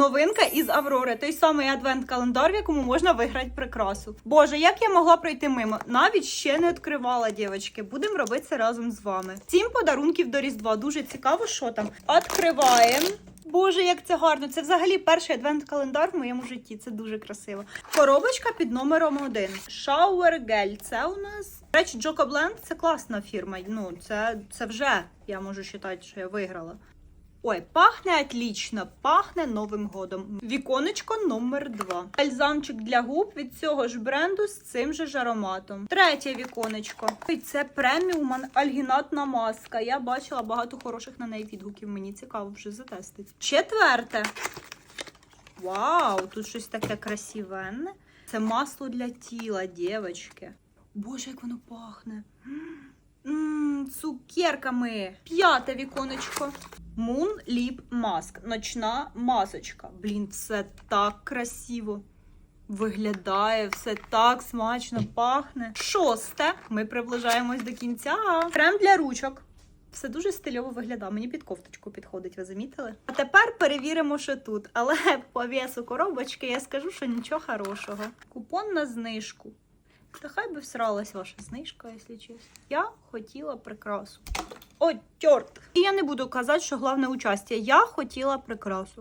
Новинка із Аврори, той самий адвент-календар, в якому можна виграти прикрасу. Боже, як я могла пройти мимо? Навіть ще не відкривала, дівчатки. Будемо робити це разом з вами. Сім подарунків до Різдва. Дуже цікаво, що там. Відкриваємо. Боже, як це гарно! Це взагалі перший адвент-календар в моєму житті. Це дуже красиво. Коробочка під номером один. Gel. Це у нас. До речі, Джоко Бленд це класна фірма. Ну, це, це вже я можу вважати, що я виграла. Ой, пахне отлично, пахне Новим годом. Віконечко номер 2. Бальзамчик для губ від цього ж бренду з цим же ж ароматом. Третє віконечко. Це преміум альгінатна маска. Я бачила багато хороших на неї відгуків. Мені цікаво вже затестити. Четверте. Вау, тут щось таке красивенне. Це масло для тіла, дівчатки. Боже, як воно пахне. Ммм, цукерками. П'яте віконечко. Moon Lip Mask. Ночна масочка. Блін, все так красиво. Виглядає, все так смачно пахне. Шосте. Ми приближаємось до кінця. Крем для ручок. Все дуже стильово виглядає. Мені під кофточку підходить, ви замітили? А тепер перевіримо, що тут. Але по весу коробочки я скажу, що нічого хорошого. Купон на знижку. Та хай би всралась ваша знижка, якщо чесно. Я хотіла прикрасу. О, чорт! І я не буду казати, що головне участя. Я хотіла прикрасу.